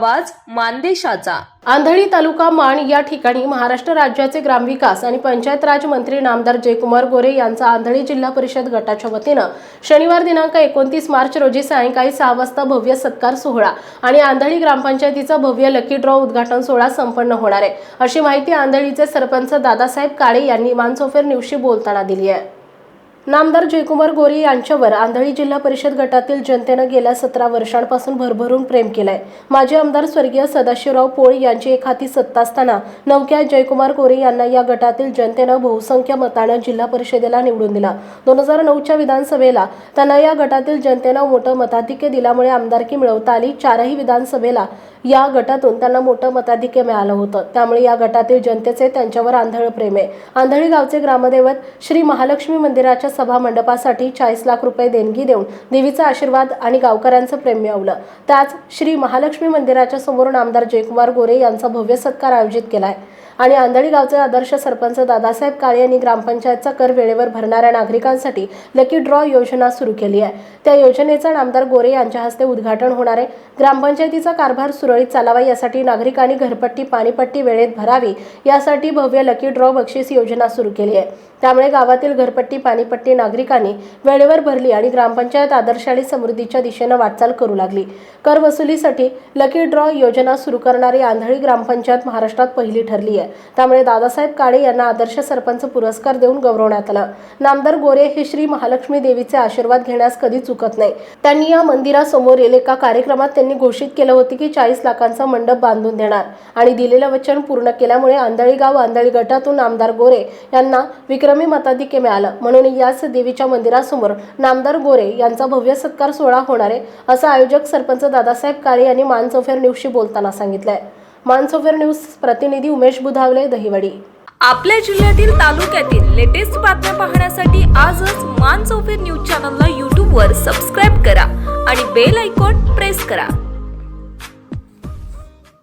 आवाज मानदेशाचा. आंधळी तालुका माण या ठिकाणी महाराष्ट्र राज्याचे ग्रामविकास आणि पंचायत राज मंत्री नामदार जयकुमार गोरे यांचा आंधळी जिल्हा परिषद गटाच्या वतीनं शनिवार दिनांक एकोणतीस मार्च रोजी सायंकाळी सहा वाजता भव्य सत्कार सोहळा आणि आंधळी ग्रामपंचायतीचा भव्य लकी ड्रॉ उद्घाटन सोहळा संपन्न होणार आहे. अशी माहिती आंधळीचे सरपंच दादासाहेब काळे यांनी मानसोफेर न्यूजशी बोलताना दिली आहे. नामदार जयकुमार गोरे यांच्यावर आंधळी जिल्हा परिषद गटातील जनतेनं गेल्या सतरा वर्षांपासून भरभरून प्रेम केलंय. माजी आमदार स्वर्गीय सदाशिवराव पोळ यांची एक हाती सत्ता असताना नवक्या जयकुमार गोरे यांना या गटातील जनतेनं बहुसंख्य मतानं जिल्हा परिषदेला निवडून दिला. दोन हजार नऊच्या विधानसभेला त्यांना या गटातील जनतेनं मोठं मताधिक्य दिल्यामुळे आमदारकी मिळवता आली. चारही विधानसभेला या गटातून त्यांना मोठं मताधिक्य मिळालं होतं. त्यामुळे या गटातील जनतेचे त्यांच्यावर आंधळ प्रेम आहे. आंधळी गावचे ग्रामदैवत श्री महालक्ष्मी मंदिराच्या सभा मंडपासाठी चाळीस लाख रुपये देणगी देऊन देवीचा आशीर्वाद आणि गावकऱ्यांचं प्रेम मिळवलं. त्याच श्री महालक्ष्मी मंदिराच्या समोरून आमदार जयकुमार गोरे यांचा भव्य सत्कार आयोजित केलाय. आणि आंधळी गावचे आदर्श सरपंच दादासाहेब काळे यांनी ग्रामपंचायतचा कर वेळेवर भरणाऱ्या नागरिकांसाठी लकी ड्रॉ योजना सुरू केली आहे. त्या योजनेचं नामदार गोरे यांच्या हस्ते उद्घाटन होणार आहे. ग्रामपंचायतीचा कारभार सुरळीत चालावा यासाठी नागरिकांनी घरपट्टी पाणीपट्टी वेळेत भरावी यासाठी भव्य लकी ड्रॉ बक्षीस योजना सुरू केली आहे. त्यामुळे गावातील घरपट्टी पाणीपट्टी नागरिकांनी वेळेवर भरली आणि ग्रामपंचायत आदर्श आणि समृद्धीच्या दिशेनं वाटचाल करू लागली. कर वसुलीसाठी लकी ड्रॉ योजना सुरू करणारी आंधळी ग्रामपंचायत महाराष्ट्रात पहिली ठरली आहे. त्यामुळे दादासाहेब काळे यांना आदर्श सरपंच पुरस्कार देऊन गौरवण्यात आलं. नामदार गोरे हे श्री महालक्ष्मी देवीचे आशीर्वाद घेण्यास कधी चुकत नाही. त्यांनी या मंदिरासमोरील एका कार्यक्रमात त्यांनी घोषित केलं होतं की चाळीस लाखांचा मंडप बांधून देणार आणि दिलेलं वचन पूर्ण केल्यामुळे आंधळी गाव आंधळी गटातून आमदार गोरे यांना विक्रमी मताधिक्य मिळालं. म्हणून या याच देवीच्या मंदिरासमोर नामदार गोरे यांचा भव्य सत्कार सोहळा होणार आहे असं आयोजक सरपंच दादासाहेब काळे यांनी मानसोफेर न्यूजशी बोलताना सांगितलंय. मानसोफेर न्यूज प्रतिनिधी उमेश बुधावले दहिवडी. आपल्या जिल्ह्यातील तालुक्यातील लेटेस्ट बातम्या पाहण्यासाठी आजच मान न्यूज चॅनलला यूट्यूबवर सबस्क्राईब करा आणि बेल आयकॉन प्रेस करा.